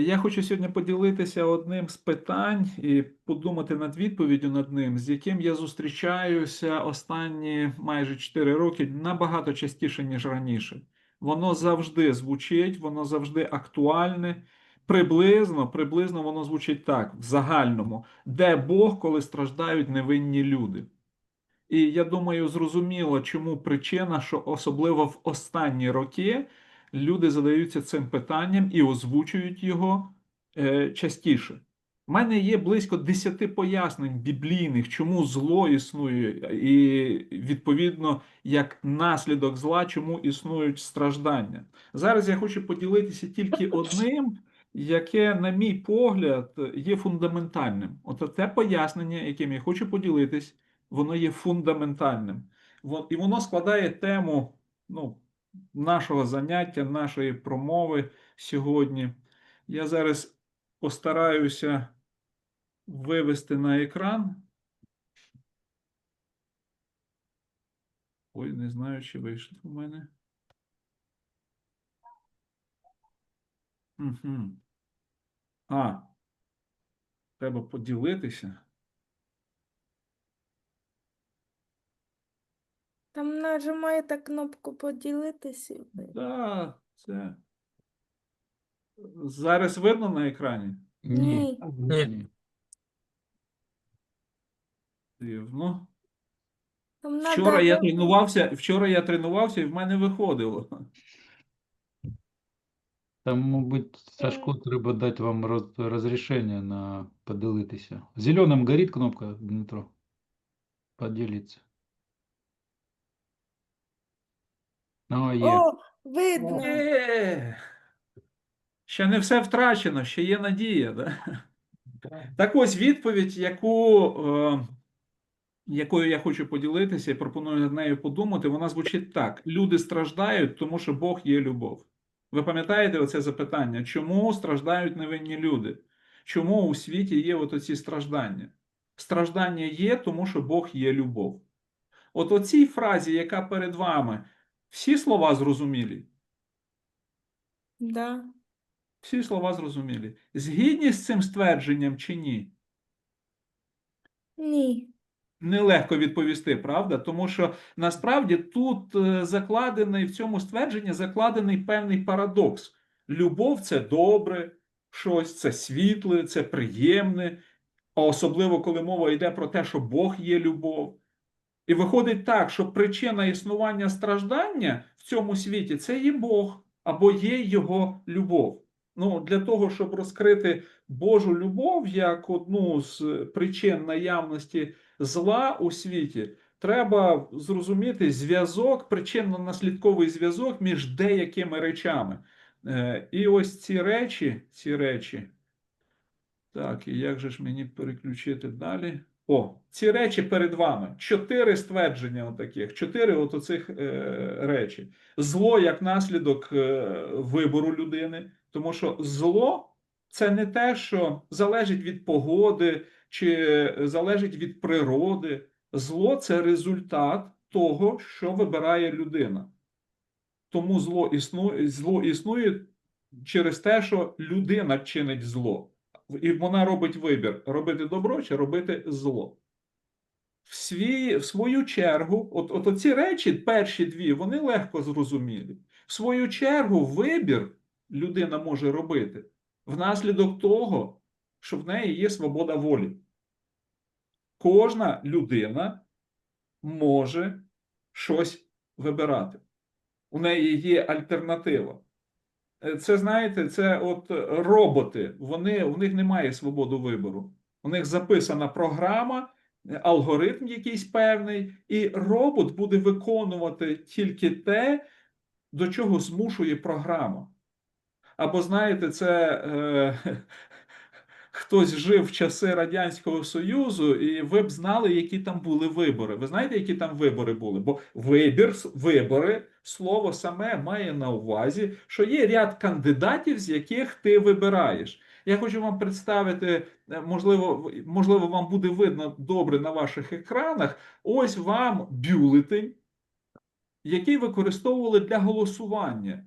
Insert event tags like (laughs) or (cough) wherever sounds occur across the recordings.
Я хочу сьогодні поділитися одним з питань і подумати над відповіддю над ним, з яким я зустрічаюся останні майже 4 роки набагато частіше, ніж раніше. Воно завжди звучить, воно завжди актуальне. Приблизно, приблизно воно звучить так: в загальному, де Бог, коли страждають невинні люди. І я думаю, зрозуміло, чому причина, що особливо в останні роки люди задаються цим питанням і озвучують його е, частіше. У мене є близько 10 пояснень біблійних, чому зло існує, і відповідно як наслідок зла, чому існують страждання. Зараз я хочу поділитися тільки одним, яке, на мій погляд, є фундаментальним. От те пояснення, яким я хочу поділитись, воно є фундаментальним. І воно складає тему ну, нашого заняття, нашої промови сьогодні. Я зараз постараюся вивести на екран. Ой, не знаю, чи вийшло у мене. Угу. А, треба поділитися. Там нажимаєте кнопку поділитися. Да, це. Зараз видно на екрані? Ні. Ні. Дивно. Там Вчора я ви- тренувався, вчора я тренувався і в мене виходило. Там, мабуть, Сашку треба дати вам роз, розрішення на поділитися. Зеленим горить кнопка, Дмитро. Поділіться. О, є. О, видно. Е, Ще не все втрачено, ще є надія. Да? Так ось відповідь, яку, е, якою я хочу поділитися і пропоную над нею подумати, вона звучить так: люди страждають, тому що Бог є любов. Ви пам'ятаєте оце запитання? Чому страждають невинні люди? Чому у світі є от оці страждання? Страждання є, тому що Бог є любов. От оцій фразі, яка перед вами, всі слова зрозумілі. Да. Всі слова зрозумілі. Згідні з цим ствердженням чи ні? Ні. Нелегко відповісти, правда? Тому що насправді тут е, закладений в цьому ствердженні закладений певний парадокс. Любов це добре, щось це світле, це приємне, а особливо коли мова йде про те, що Бог є любов. І виходить так, що причина існування страждання в цьому світі це є Бог або є Його любов. Ну, для того, щоб розкрити Божу любов як одну з причин наявності зла у світі, треба зрозуміти зв'язок, причинно-наслідковий зв'язок між деякими речами. Е, І ось ці речі, ці речі. Так, і як же ж мені переключити далі? О, ці речі перед вами. Чотири ствердження отаких, чотири от оцих е, речі. Зло як наслідок е, вибору людини, тому що зло це не те, що залежить від погоди чи залежить від природи. Зло це результат того, що вибирає людина. Тому зло існує, зло існує через те, що людина чинить зло. І вона робить вибір: робити добро чи робити зло. В, свій, в свою чергу, от, от оці речі, перші дві, вони легко зрозумілі. В свою чергу, вибір людина може робити внаслідок того, що в неї є свобода волі. Кожна людина може щось вибирати. У неї є альтернатива. Е, Це знаєте, це от роботи. Вони у них немає свободи вибору. У них записана програма, е, алгоритм якийсь певний, і робот буде виконувати тільки те, до чого змушує програма. Або знаєте, це е, (laughs) хтось жив в часи Радянського Союзу, і ви б знали, які там були вибори. Ви знаєте, які там вибори були? Бо вибір, вибори, слово саме має на увазі, що є ряд кандидатів, з яких ти вибираєш. Я хочу вам представити, е, можливо, можливо, вам буде видно добре на ваших екранах. Ось вам бюлетень, який використовували для голосування.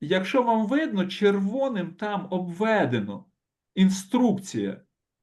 Якщо вам видно, червоним там обведено інструкція.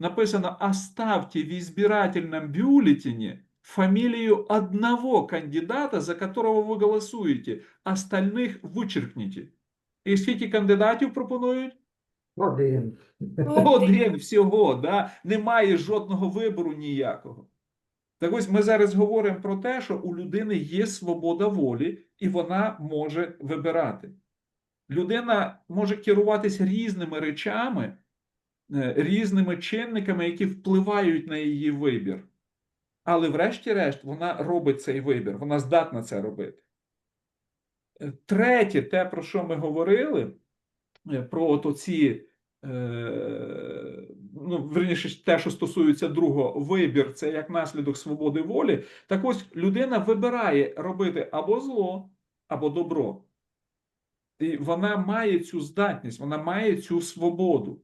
Написано «Оставьте в избирательном бюллетене фамилию одного кандидата, за которого ви голосуєте, остальних вичеркніть». І скільки кандидатів пропонують? Один. Один всього, да? немає жодного вибору ніякого. Так ось ми зараз говоримо про те, що у людини є свобода волі, і вона може вибирати. Людина може керуватися різними речами, е, різними чинниками, які впливають на її вибір. Але, врешті-решт, вона робить цей вибір, вона здатна це робити. Е, Третє, те, про що ми говорили, е, про от оці, е, ну, верніше, те, що стосується другого, вибір це як наслідок свободи волі. Так ось людина вибирає робити або зло, або добро. І вона має цю здатність, вона має цю свободу.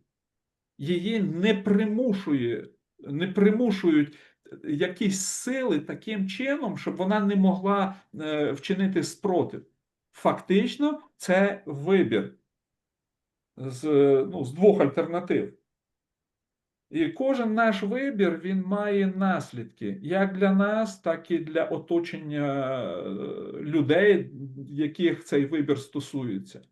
Її не примушує, не примушують якісь сили таким чином, щоб вона не могла е, вчинити спротив. Фактично, це вибір з, ну, з двох альтернатив. І кожен наш вибір він має наслідки як для нас, так і для оточення е, людей, яких цей вибір стосується.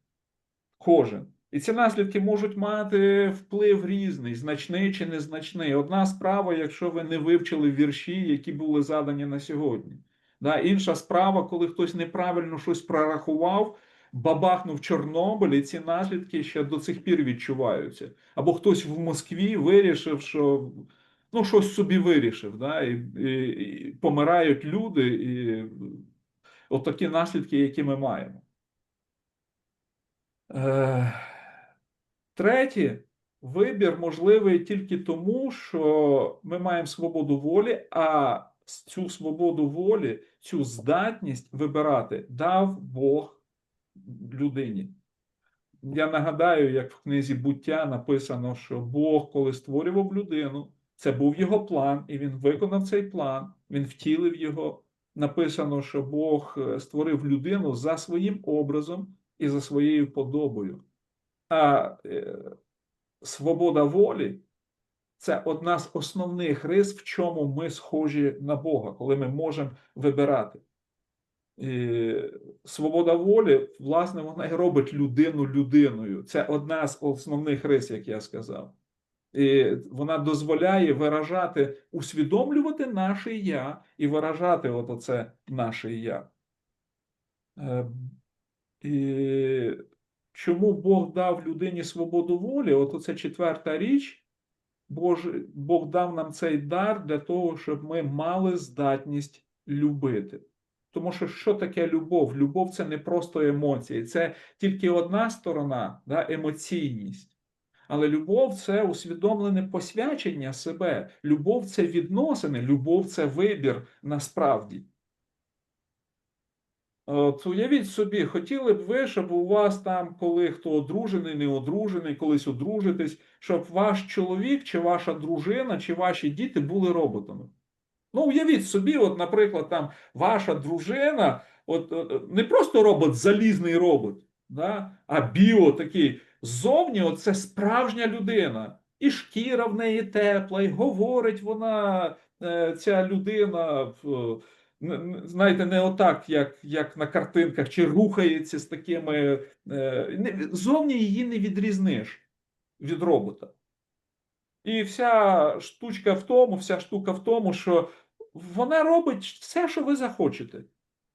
Кожен. І ці наслідки можуть мати вплив різний, значний чи незначний. Одна справа, якщо ви не вивчили вірші, які були задані на сьогодні. Да, інша справа, коли хтось неправильно щось прорахував, бабахнув Чорнобиль, і ці наслідки ще до цих пір відчуваються. Або хтось в Москві вирішив, що ну, щось собі вирішив, да, і, і, і помирають люди, і от такі наслідки, які ми маємо. Е, Третє, вибір можливий тільки тому, що ми маємо свободу волі, а цю свободу волі, цю здатність вибирати дав Бог людині. Я нагадаю, як в книзі буття написано, що Бог, коли створював людину, це був його план, і він виконав цей план, він втілив його. Написано, що Бог е, створив людину за своїм образом і за своєю подобою. Е, свобода волі це одна з основних рис, в чому ми схожі на Бога, коли ми можемо вибирати. І свобода волі, власне, вона і робить людину людиною. Це одна з основних рис, як я сказав. І вона дозволяє виражати, усвідомлювати наше я і виражати от оце наше я. Е, І чому Бог дав людині свободу волі? От оце четверта річ. Бож, Бог дав нам цей дар для того, щоб ми мали здатність любити. Тому що що таке любов? Любов це не просто емоції, це тільки одна сторона, да, емоційність. Але любов це усвідомлене посвячення себе. Любов це відносини, любов це вибір насправді. От уявіть собі, хотіли б ви, щоб у вас там, коли хто одружений, не одружений, колись одружитесь, щоб ваш чоловік, чи ваша дружина, чи ваші діти були роботами. Ну, уявіть собі, от, наприклад, там ваша дружина, от е, не просто робот, залізний робот, да? а біо такий. Ззовні от це справжня людина. І шкіра в неї тепла, і говорить вона, е, ця людина, знаєте, не отак, як, як на картинках, чи рухається з такими. е, не- Зовні її не відрізниш від робота. І вся штучка в тому, вся штука в тому, що вона робить все, що ви захочете.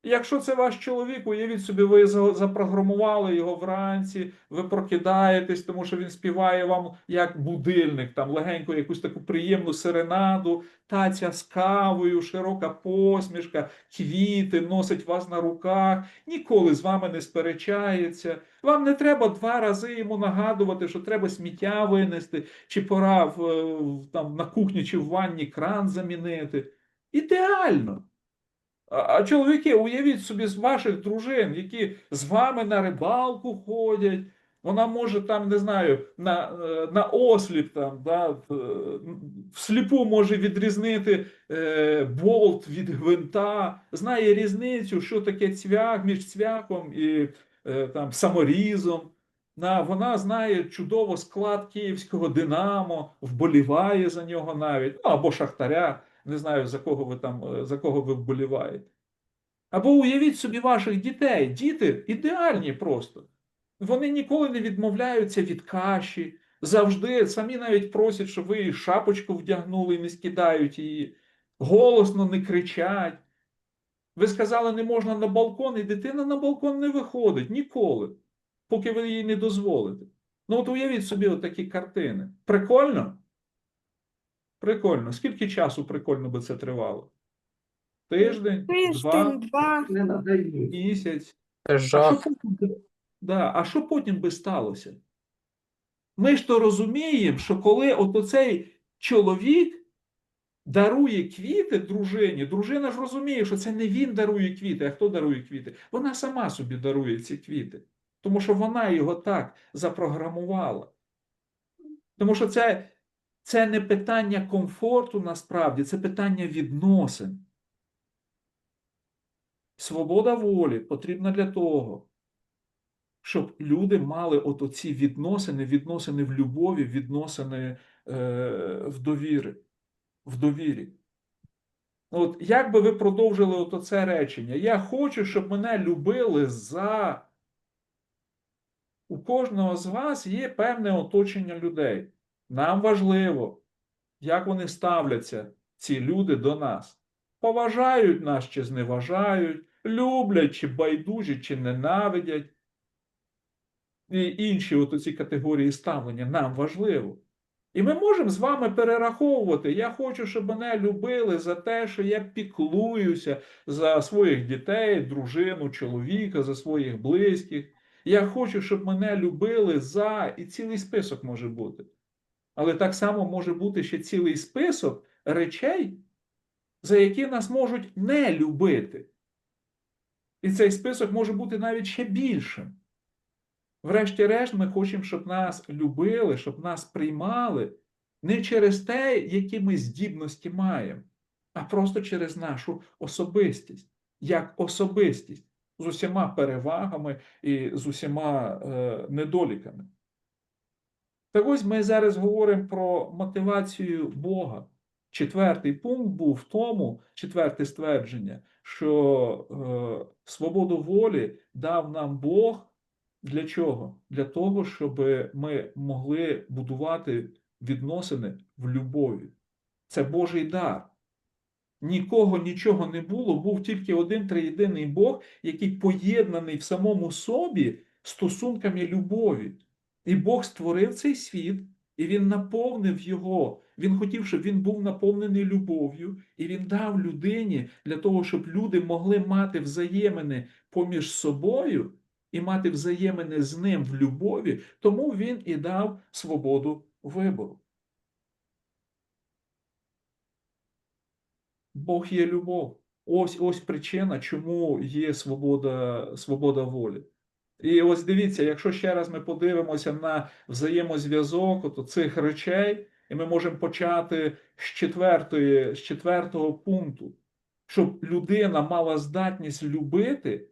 Якщо це ваш чоловік, уявіть собі, ви запрограмували його вранці, ви прокидаєтесь, тому що він співає вам як будильник, там легенько якусь таку приємну серенаду, таця з кавою, широка посмішка, квіти, носить вас на руках, ніколи з вами не сперечається. Вам не треба два рази йому нагадувати, що треба сміття винести, чи пора в- там, на кухні чи в ванні кран замінити. Ідеально. А чоловіки, уявіть собі з ваших дружин, які з вами на рибалку ходять. Вона може там, не знаю, на, е, на осліп там, да, е, всліпу може відрізнити е, болт від гвинта, знає різницю, що таке цвях між цвяхом і е, там саморізом. На, вона знає чудово склад київського Динамо, вболіває за нього навіть, ну або Шахтаря. Не знаю, за кого ви там е, за кого ви вболіваєте. Або уявіть собі ваших дітей. Діти ідеальні просто. Вони ніколи не відмовляються від каші, завжди самі навіть просять, щоб ви їй шапочку вдягнули і не скидають її, голосно не кричать. Ви сказали, не можна на балкон, і дитина на балкон не виходить ніколи, поки ви їй не дозволите. Ну, от уявіть собі отакі картини. Прикольно? Прикольно. Скільки часу прикольно би це тривало? Тиждень, Тиждень, два. Не надають. місяць. Це А що потім, би- да, а що потім би сталося? Ми ж то розуміємо, що коли от оцей чоловік дарує квіти дружині, дружина ж розуміє, що це не він дарує квіти, а хто дарує квіти? Вона сама собі дарує ці квіти. Тому що вона його так запрограмувала. Тому що це, це не питання комфорту насправді, це питання відносин. Свобода волі потрібна для того, щоб люди мали от оці відносини, відносини в любові, відносини е, в довірі. В довірі. От як би ви продовжили от оце речення? Я хочу, щоб мене любили за. У кожного з вас є певне оточення людей. Нам важливо, як вони ставляться, ці люди до нас. Поважають нас чи зневажають, люблять чи байдужі, чи ненавидять. І інші от оці категорії ставлення нам важливо. І ми можемо з вами перераховувати. Я хочу, щоб мене любили за те, що я піклуюся за своїх дітей, дружину, чоловіка, за своїх близьких. Я хочу, щоб мене любили за і цілий список може бути. Але так само може бути ще цілий список речей, за які нас можуть не любити. І цей список може бути навіть ще більшим. Врешті-решт, ми хочемо, щоб нас любили, щоб нас приймали не через те, які ми здібності маємо, а просто через нашу особистість, як особистість з усіма перевагами і з усіма е, недоліками. Так ось ми зараз говоримо про мотивацію Бога. Четвертий пункт був в тому, четверте ствердження, що е, свободу волі дав нам Бог для чого? Для того, щоб ми могли будувати відносини в любові. Це Божий дар. Нікого нічого не було, був тільки один триєдиний Бог, який поєднаний в самому собі стосунками любові. І Бог створив цей світ, і Він наповнив його. Він хотів, щоб він був наповнений любов'ю, і він дав людині для того, щоб люди могли мати взаємини поміж собою і мати взаємини з ним в любові, тому він і дав свободу вибору. Бог є любов. Ось ось причина, чому є свобода, свобода волі. І ось дивіться, якщо ще раз ми подивимося на взаємозв'язок цих речей, і ми можемо почати з, четвертої, з четвертого пункту, щоб людина мала здатність любити,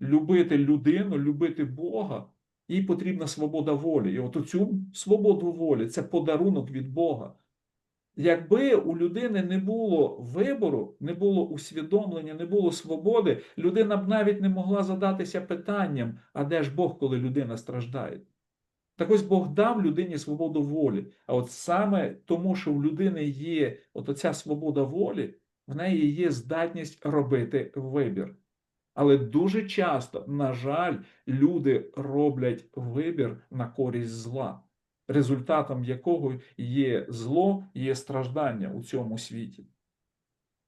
любити людину, любити Бога, їй потрібна свобода волі. І от цю свободу волі це подарунок від Бога. Якби у людини не було вибору, не було усвідомлення, не було свободи, людина б навіть не могла задатися питанням, а де ж Бог, коли людина страждає? Так ось Бог дав людині свободу волі. А от саме тому, що в людини є от оця свобода волі, в неї є здатність робити вибір. Але дуже часто, на жаль, люди роблять вибір на користь зла, результатом якого є зло, є страждання у цьому світі.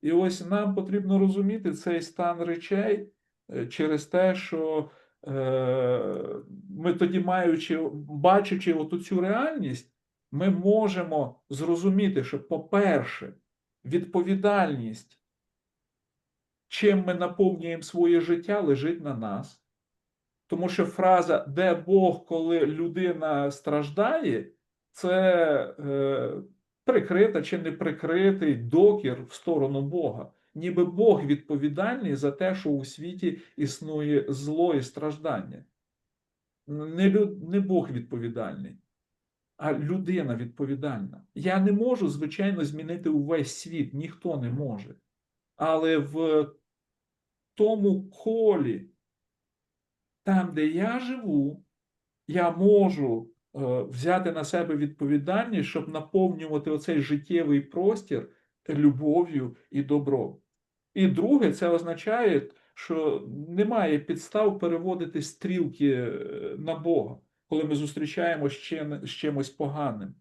І ось нам потрібно розуміти цей стан речей е, через те, що е, ми тоді, маючи, бачачи оту цю реальність, ми можемо зрозуміти, що, по-перше, відповідальність чим ми наповнюємо своє життя, лежить на нас. Тому що фраза де Бог, коли людина страждає, це е, прикрита чи не прикритий докір в сторону Бога. Ніби Бог відповідальний за те, що у світі існує зло і страждання. Не, лю- не Бог відповідальний, а людина відповідальна. Я не можу, звичайно, змінити увесь світ, ніхто не може. Але в тому колі, там, де я живу, я можу е, взяти на себе відповідальність, щоб наповнювати оцей життєвий простір любов'ю і добром. І друге, це означає, що немає підстав переводити стрілки е, на Бога, коли ми зустрічаємося з чимось поганим.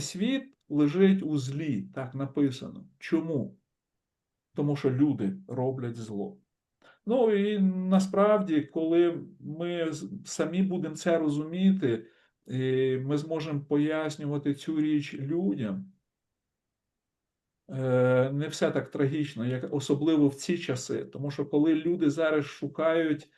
Світ лежить у злі, так написано. Чому? Тому що люди роблять зло. Ну і насправді, коли ми самі будемо це розуміти, ми зможемо пояснювати цю річ людям. Е, Не все так трагічно, як особливо в ці часи. Тому що коли люди зараз шукають,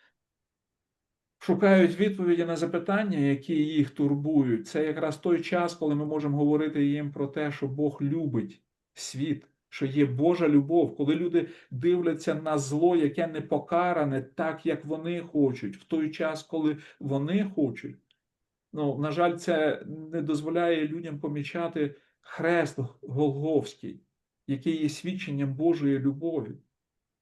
шукають відповіді на запитання, які їх турбують, це якраз той час, коли ми можемо говорити їм про те, що Бог любить світ, що є Божа любов, коли люди дивляться на зло, яке не покаране, так як вони хочуть, в той час, коли вони хочуть. Ну, на жаль, це не дозволяє людям помічати хрест Голговський, який є свідченням Божої любові.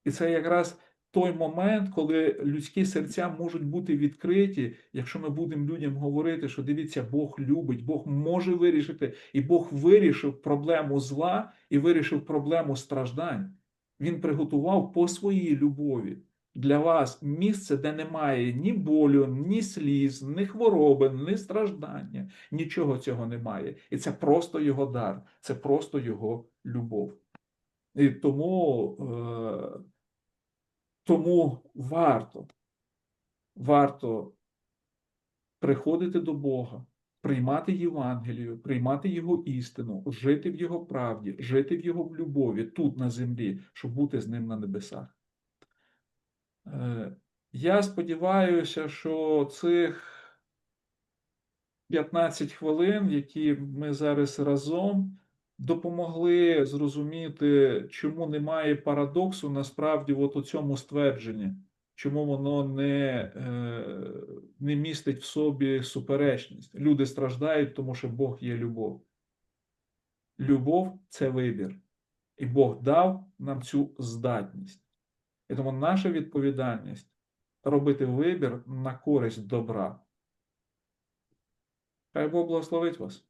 І це якраз той момент, коли людські серця можуть бути відкриті, якщо ми будемо людям говорити, що дивіться, Бог любить, Бог може вирішити, і Бог вирішив проблему зла і вирішив проблему страждань. Він приготував по своїй любові для вас місце, де немає ні болю, ні сліз, ні хвороби, ні страждання. Нічого цього немає. І це просто його дар, це просто його любов. І тому, е, тому варто, варто приходити до Бога, приймати Євангелію, приймати Його істину, жити в Його правді, жити в Його любові тут на землі, щоб бути з ним на небесах. Е, Я сподіваюся, що цих 15 хвилин, які ми зараз разом, допомогли зрозуміти, чому немає парадоксу насправді от у цьому ствердженні, чому воно не, е, не містить в собі суперечність. Люди страждають, тому що Бог є любов. Любов це вибір. І Бог дав нам цю здатність. І тому наша відповідальність робити вибір на користь добра. Хай Бог благословить вас.